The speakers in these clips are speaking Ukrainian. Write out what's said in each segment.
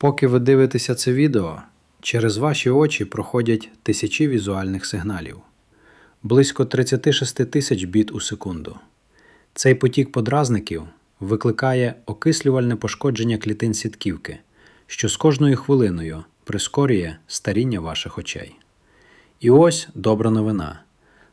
Поки ви дивитеся це відео, через ваші очі проходять тисячі візуальних сигналів, близько 36 тисяч біт у секунду. Цей потік подразників викликає окислювальне пошкодження клітин сітківки, що з кожною хвилиною прискорює старіння ваших очей. І ось добра новина.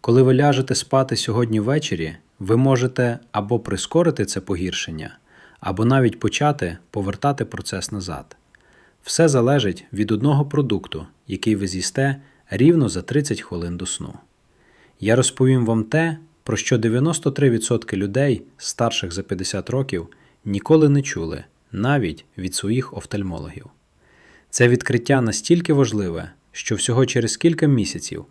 Коли ви ляжете спати сьогодні ввечері, ви можете або прискорити це погіршення, або навіть почати повертати процес назад. Все залежить від одного продукту, який ви з'їсте рівно за 30 хвилин до сну. Я розповім вам те, про що 93% людей, старших за 50 років, ніколи не чули, навіть від своїх офтальмологів. Це відкриття настільки важливе, що всього через кілька місяців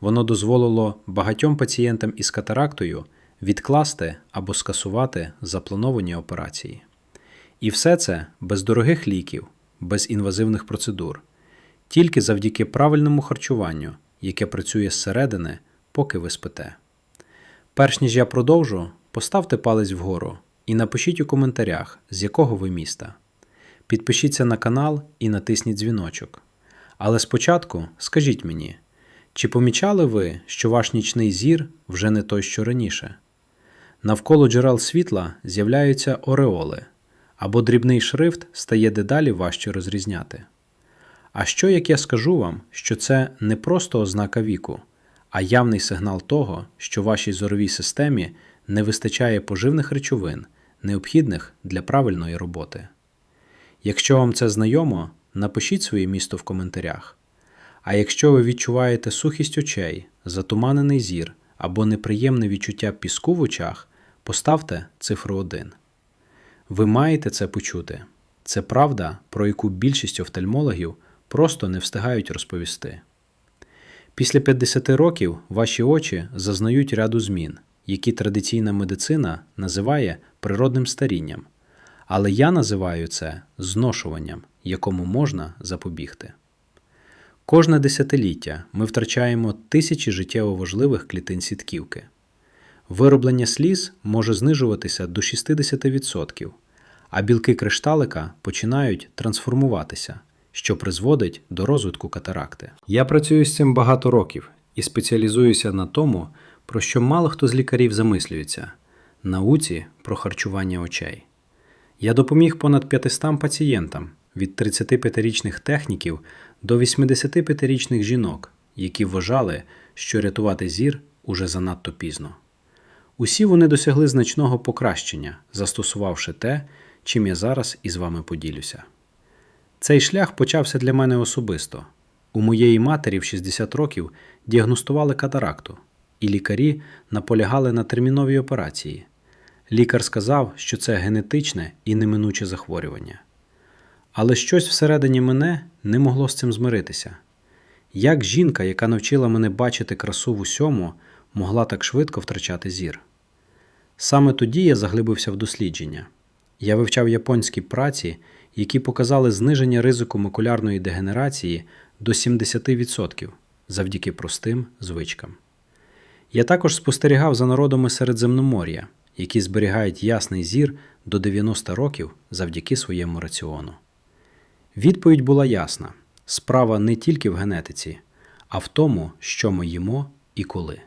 воно дозволило багатьом пацієнтам із катарактою відкласти або скасувати заплановані операції. І все це без дорогих ліків, без інвазивних процедур, тільки завдяки правильному харчуванню, яке працює зсередини, поки ви спите. Перш ніж я продовжу, поставте палець вгору і напишіть у коментарях, з якого ви міста. Підпишіться на канал і натисніть дзвіночок. Але спочатку скажіть мені, чи помічали ви, що ваш нічний зір вже не той, що раніше? Навколо джерел світла з'являються ореоли, або дрібний шрифт стає дедалі важче розрізняти. А що як я скажу вам, що це не просто ознака віку, а явний сигнал того, що вашій зоровій системі не вистачає поживних речовин, необхідних для правильної роботи? Якщо вам це знайомо, напишіть своє місто в коментарях. А якщо ви відчуваєте сухість очей, затуманений зір або неприємне відчуття піску в очах, поставте цифру 1. Ви маєте це почути. Це правда, про яку більшість офтальмологів просто не встигають розповісти. Після 50 років ваші очі зазнають ряду змін, які традиційна медицина називає природним старінням, але я називаю це зношуванням, якому можна запобігти. Кожне десятиліття ми втрачаємо тисячі життєво важливих клітин сітківки. Вироблення сліз може знижуватися до 60%, а білки кришталика починають трансформуватися, що призводить до розвитку катаракти. Я працюю з цим багато років і спеціалізуюся на тому, про що мало хто з лікарів замислюється науці про харчування очей. Я допоміг понад 500 пацієнтам від 35-річних техніків до 85-річних жінок, які вважали, що рятувати зір уже занадто пізно. Усі вони досягли значного покращення, застосувавши те, чим я зараз із вами поділюся. Цей шлях почався для мене особисто. У моєї матері в 60 років діагностували катаракту, і лікарі наполягали на терміновій операції. Лікар сказав, що це генетичне і неминуче захворювання. Але щось всередині мене не могло з цим змиритися. Як жінка, яка навчила мене бачити красу в усьому, могла так швидко втрачати зір? Саме тоді я заглибився в дослідження. Я вивчав японські праці, які показали зниження ризику макулярної дегенерації до 70% завдяки простим звичкам. Я також спостерігав за народами Середземномор'я, які зберігають ясний зір до 90 років завдяки своєму раціону. Відповідь була ясна: справа не тільки в генетиці, а в тому, що ми їмо і коли.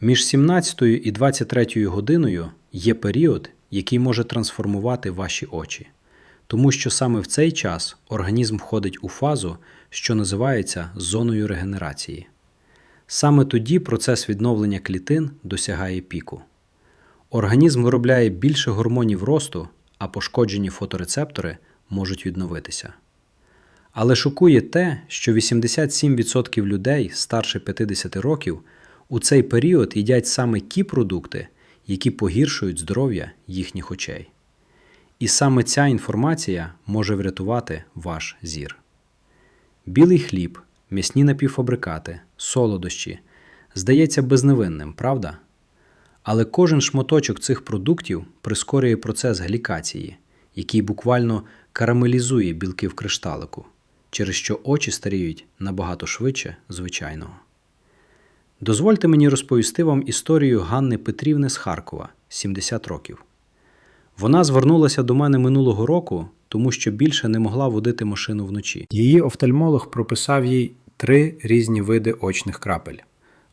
Між 17 і 23 годиною є період, який може трансформувати ваші очі, тому що саме в цей час організм входить у фазу, що називається зоною регенерації. Саме тоді процес відновлення клітин досягає піку. Організм виробляє більше гормонів росту, а пошкоджені фоторецептори можуть відновитися. Але шокує те, що 87% людей старше 50 років у цей період їдять саме ті продукти, які погіршують здоров'я їхніх очей. І саме ця інформація може врятувати ваш зір. Білий хліб, м'ясні напівфабрикати, солодощі здається безневинним, правда? Але кожен шматочок цих продуктів прискорює процес глікації, який буквально карамелізує білки в кришталику, через що очі старіють набагато швидше звичайного. Дозвольте мені розповісти вам історію Ганни Петрівни з Харкова, 70 років. Вона звернулася до мене минулого року тому що більше не могла водити машину вночі. Її офтальмолог прописав їй три різні види очних крапель,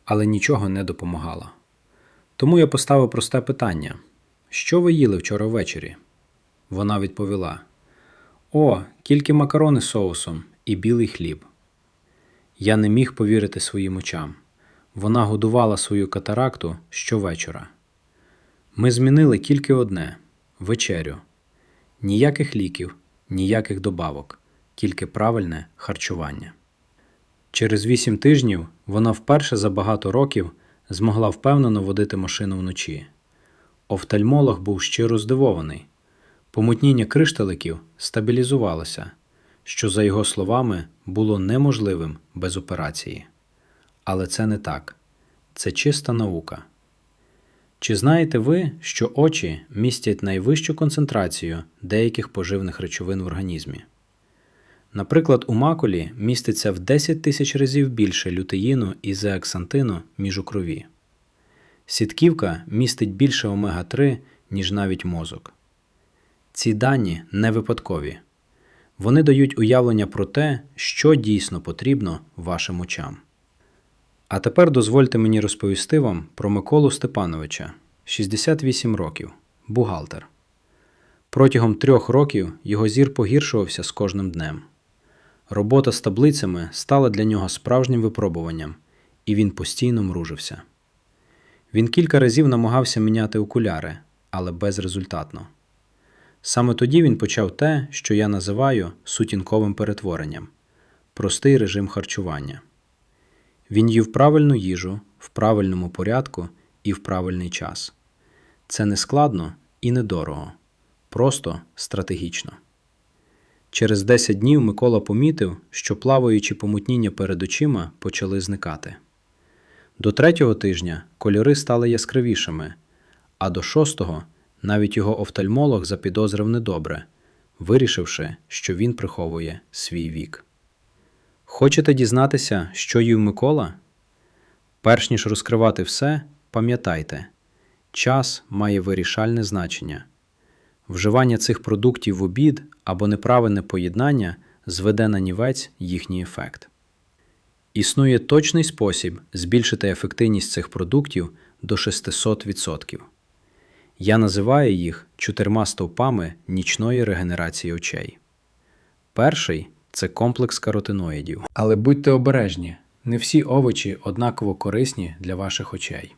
але нічого не допомагало. Тому я поставив просте питання: що ви їли вчора ввечері? Вона відповіла: О, тільки макарони з соусом і білий хліб. Я не міг повірити своїм очам. Вона годувала свою катаракту щовечора. Ми змінили тільки одне вечерю. Ніяких ліків, ніяких добавок, тільки правильне харчування. Через вісім тижнів вона вперше за багато років змогла впевнено водити машину вночі. Офтальмолог був щиро здивований. Помутніння кришталиків стабілізувалося, що, за його словами, було неможливим без операції. Але це не так. Це чиста наука. Чи знаєте ви, що очі містять найвищу концентрацію деяких поживних речовин в організмі? Наприклад, у макулі міститься в 10 тисяч разів більше лютеїну і зеаксантину, ніж у крові. Сітківка містить більше омега-3, ніж навіть мозок. Ці дані не випадкові. Вони дають уявлення про те, що дійсно потрібно вашим очам. А тепер дозвольте мені розповісти вам про Миколу Степановича, 68 років, бухгалтер. Протягом трьох років його зір погіршувався з кожним днем. Робота з таблицями стала для нього справжнім випробуванням, і він постійно мружився. Він кілька разів намагався міняти окуляри, але безрезультатно. Саме тоді він почав те, що я називаю сутінковим перетворенням простий режим харчування. Він їв правильну їжу в правильному порядку і в правильний час. Це не складно і недорого, просто стратегічно. Через 10 днів Микола помітив, що плаваючі помутніння перед очима почали зникати. До третього тижня кольори стали яскравішими, а до шостого навіть його офтальмолог запідозрив недобре, вирішивши, що він приховує свій вік. Хочете дізнатися, що їв Микола? Перш ніж розкривати все, пам'ятайте, час має вирішальне значення. Вживання цих продуктів в обід або неправильне поєднання зведе на нівець їхній ефект. Існує точний спосіб збільшити ефективність цих продуктів до 600%. Я називаю їх чотирма стовпами нічної регенерації очей. Перший це комплекс каротиноїдів. Але будьте обережні, не всі овочі однаково корисні для ваших очей.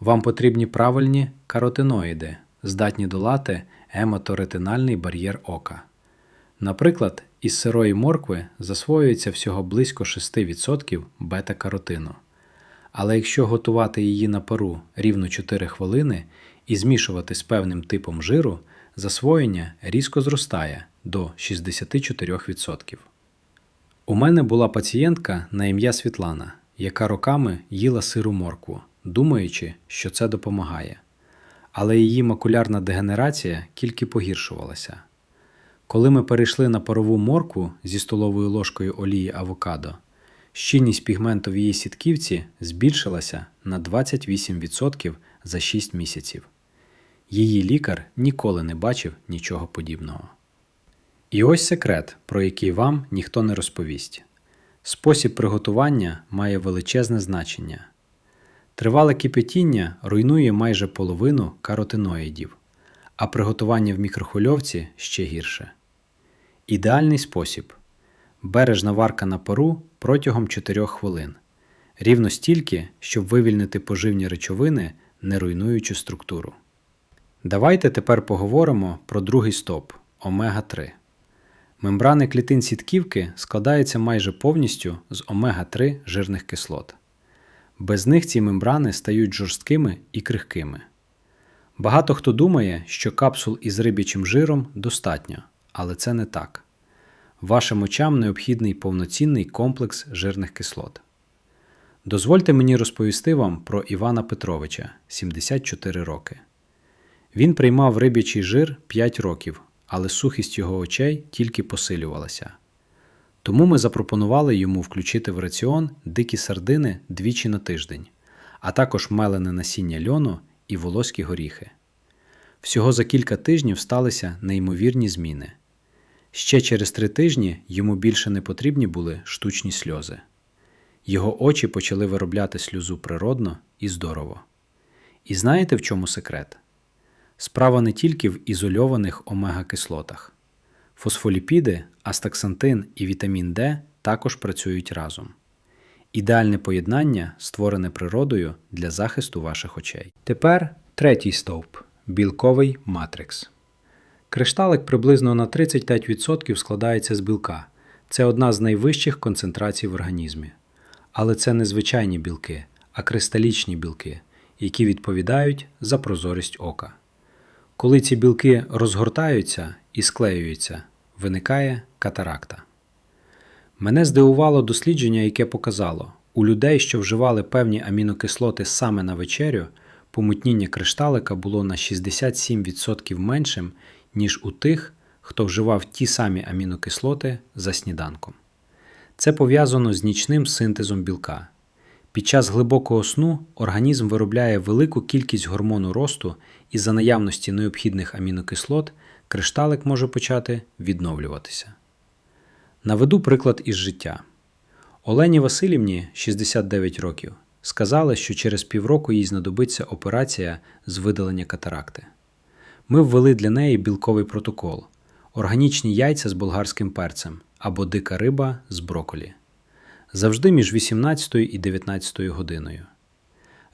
Вам потрібні правильні каротиноїди, здатні долати гематоретинальний бар'єр ока. Наприклад, із сирої моркви засвоюється всього близько 6% бета-каротину. Але якщо готувати її на пару рівно 4 хвилини і змішувати з певним типом жиру, засвоєння різко зростає до 64%. У мене була пацієнтка на ім'я Світлана, яка роками їла сиру моркву, думаючи, що це допомагає. Але її макулярна дегенерація тільки погіршувалася. Коли ми перейшли на парову моркву зі столовою ложкою олії авокадо, щільність пігменту в її сітківці збільшилася на 28% за 6 місяців. Її лікар ніколи не бачив нічого подібного. І ось секрет, про який вам ніхто не розповість. Спосіб приготування має величезне значення. Тривале кипятіння руйнує майже половину каротиноїдів, а приготування в мікрохвильовці ще гірше. Ідеальний спосіб бережна варка на пару протягом 4 хвилин, рівно стільки, щоб вивільнити поживні речовини, не руйнуючи структуру. Давайте тепер поговоримо про другий стоп омега 3. Мембрани клітин сітківки складаються майже повністю з омега 3 жирних кислот. Без них ці мембрани стають жорсткими і крихкими. Багато хто думає, що капсул із рибячим жиром достатньо, але це не так. Вашим очам необхідний повноцінний комплекс жирних кислот. Дозвольте мені розповісти вам про Івана Петровича 74 роки. Він приймав рибячий жир 5 років, але сухість його очей тільки посилювалася. Тому ми запропонували йому включити в раціон дикі сардини двічі на тиждень, а також мелене насіння льону і волоські горіхи. Всього за кілька тижнів сталися неймовірні зміни. Ще через три тижні йому більше не потрібні були штучні сльози. Його очі почали виробляти сльозу природно і здорово. І знаєте, в чому секрет? Справа не тільки в ізольованих омега-кислотах. Фосфоліпіди, астаксантин і вітамін Д також працюють разом. Ідеальне поєднання створене природою для захисту ваших очей. Тепер третій стовп білковий матрикс. Кришталик приблизно на 35% складається з білка. Це одна з найвищих концентрацій в організмі. Але це не звичайні білки, а кристалічні білки, які відповідають за прозорість ока. Коли ці білки розгортаються і склеюються, виникає катаракта. Мене здивувало дослідження, яке показало, у людей, що вживали певні амінокислоти саме на вечерю, помутніння кришталика було на 67% меншим, ніж у тих, хто вживав ті самі амінокислоти за сніданком. Це пов'язано з нічним синтезом білка. Під час глибокого сну організм виробляє велику кількість гормону росту, і за наявності необхідних амінокислот кришталик може почати відновлюватися. Наведу приклад із життя. Олені Васильівні, 69 років, сказали, що через півроку їй знадобиться операція з видалення катаракти. Ми ввели для неї білковий протокол, органічні яйця з болгарським перцем або дика риба з броколі. Завжди між 18 і 19 годиною.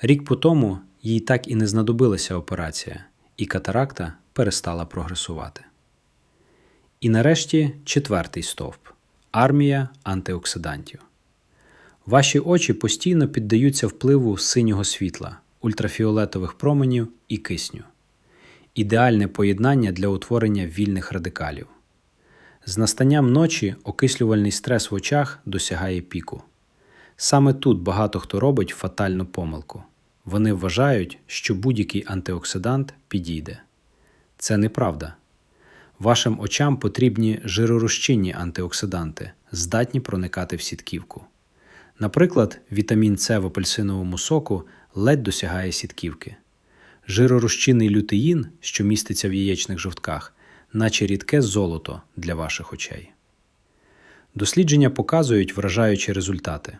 Рік по тому їй так і не знадобилася операція, і катаракта перестала прогресувати. І нарешті четвертий стовп армія антиоксидантів. Ваші очі постійно піддаються впливу синього світла, ультрафіолетових променів і кисню. Ідеальне поєднання для утворення вільних радикалів. З настанням ночі окислювальний стрес в очах досягає піку. Саме тут багато хто робить фатальну помилку. Вони вважають, що будь-який антиоксидант підійде. Це неправда. Вашим очам потрібні жиророзчинні антиоксиданти, здатні проникати в сітківку. Наприклад, вітамін С в апельсиновому соку ледь досягає сітківки. Жиророзчинний лютеїн, що міститься в яєчних жовтках, наче рідке золото для ваших очей. Дослідження показують вражаючі результати.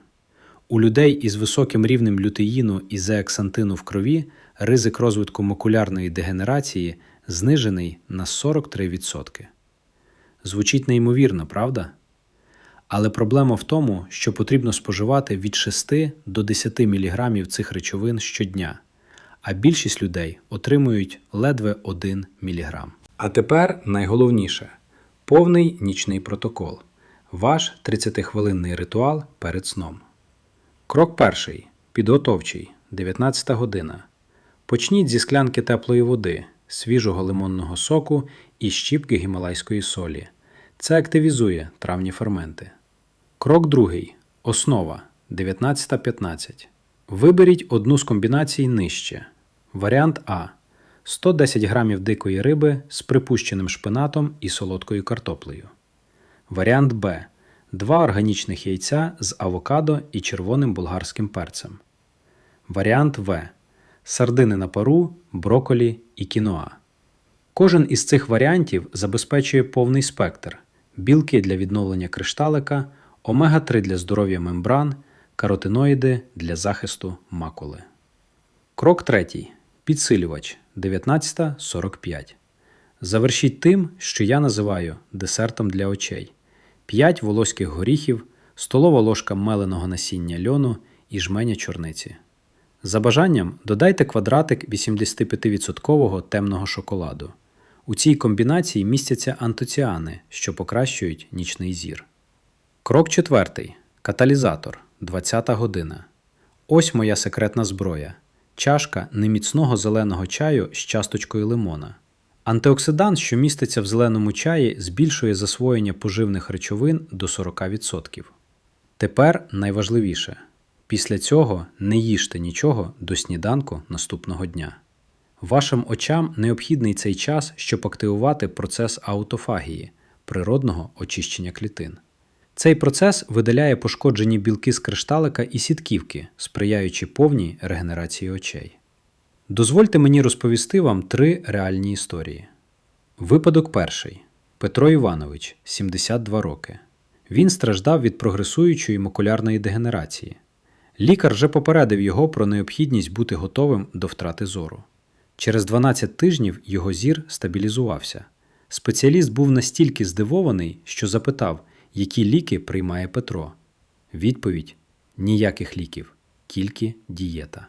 У людей із високим рівнем лютеїну і зеаксантину в крові ризик розвитку макулярної дегенерації знижений на 43%. Звучить неймовірно, правда? Але проблема в тому, що потрібно споживати від 6 до 10 мг цих речовин щодня, а більшість людей отримують ледве 1 мг. А тепер найголовніше повний нічний протокол. Ваш 30-хвилинний ритуал перед сном. Крок перший. Підготовчий. 19 година. Почніть зі склянки теплої води, свіжого лимонного соку і щіпки гімалайської солі. Це активізує травні ферменти. Крок другий. Основа 19.15. Виберіть одну з комбінацій нижче. Варіант А. 110 г дикої риби з припущеним шпинатом і солодкою картоплею. Варіант Б. 2 органічних яйця з авокадо і червоним болгарським перцем. Варіант В. Сардини на пару, броколі і кіноа. Кожен із цих варіантів забезпечує повний спектр: білки для відновлення кришталика, омега-3 для здоров'я мембран, каротиноїди для захисту макули. Крок третій. Підсилювач 19.45. Завершіть тим, що я називаю десертом для очей: 5 волоських горіхів, столова ложка меленого насіння льону і жменя чорниці. За бажанням додайте квадратик 85% темного шоколаду. У цій комбінації містяться антоціани, що покращують нічний зір. Крок четвертий. Каталізатор 20 година. Ось моя секретна зброя. Чашка неміцного зеленого чаю з часточкою лимона. Антиоксидант, що міститься в зеленому чаї, збільшує засвоєння поживних речовин до 40%. Тепер найважливіше. Після цього не їжте нічого до сніданку наступного дня. Вашим очам необхідний цей час, щоб активувати процес аутофагії природного очищення клітин. Цей процес видаляє пошкоджені білки з кришталика і сітківки, сприяючи повній регенерації очей. Дозвольте мені розповісти вам три реальні історії. Випадок перший. Петро Іванович, 72 роки. Він страждав від прогресуючої макулярної дегенерації. Лікар вже попередив його про необхідність бути готовим до втрати зору. Через 12 тижнів його зір стабілізувався. Спеціаліст був настільки здивований, що запитав, які ліки приймає Петро. Відповідь: ніяких ліків, тільки дієта.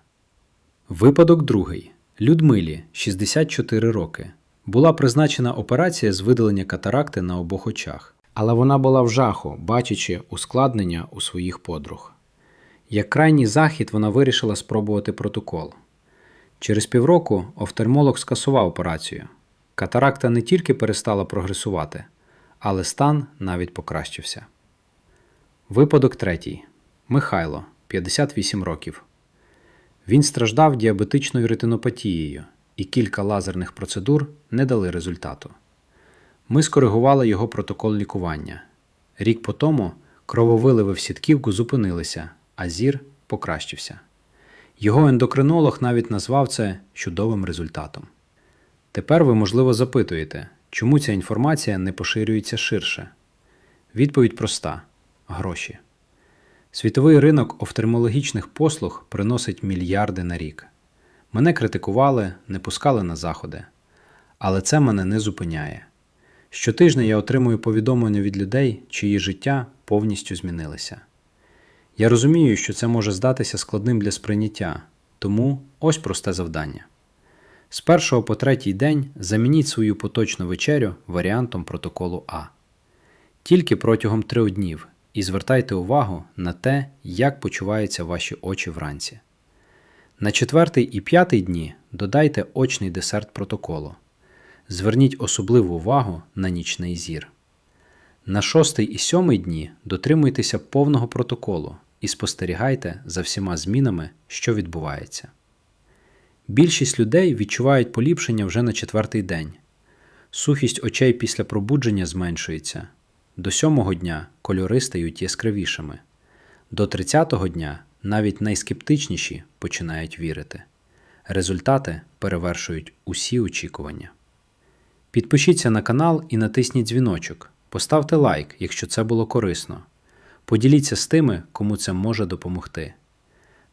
Випадок другий. Людмилі, 64 роки. Була призначена операція з видалення катаракти на обох очах. Але вона була в жаху, бачачи ускладнення у своїх подруг. Як крайній захід вона вирішила спробувати протокол. Через півроку офтальмолог скасував операцію. Катаракта не тільки перестала прогресувати, але стан навіть покращився. Випадок третій. Михайло, 58 років. Він страждав діабетичною ретинопатією, і кілька лазерних процедур не дали результату. Ми скоригували його протокол лікування. Рік по тому крововиливи в сітківку зупинилися, а зір покращився. Його ендокринолог навіть назвав це чудовим результатом. Тепер ви, можливо, запитуєте, чому ця інформація не поширюється ширше. Відповідь проста гроші. Світовий ринок офтальмологічних послуг приносить мільярди на рік. Мене критикували, не пускали на заходи. Але це мене не зупиняє. Щотижня я отримую повідомлення від людей, чиї життя повністю змінилися. Я розумію, що це може здатися складним для сприйняття, тому ось просте завдання. З першого по третій день замініть свою поточну вечерю варіантом протоколу А. Тільки протягом трьох днів і звертайте увагу на те, як почуваються ваші очі вранці. На четвертий і п'ятий дні додайте очний десерт протоколу. Зверніть особливу увагу на нічний зір. На шостий і сьомий дні дотримуйтеся повного протоколу і спостерігайте за всіма змінами, що відбувається. Більшість людей відчувають поліпшення вже на четвертий день. Сухість очей після пробудження зменшується. До сьомого дня кольори стають яскравішими. До 30-го дня навіть найскептичніші починають вірити. Результати перевершують усі очікування. Підпишіться на канал і натисніть дзвіночок. Поставте лайк, якщо це було корисно. Поділіться з тими, кому це може допомогти.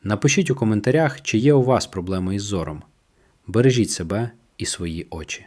Напишіть у коментарях, чи є у вас проблеми із зором. Бережіть себе і свої очі.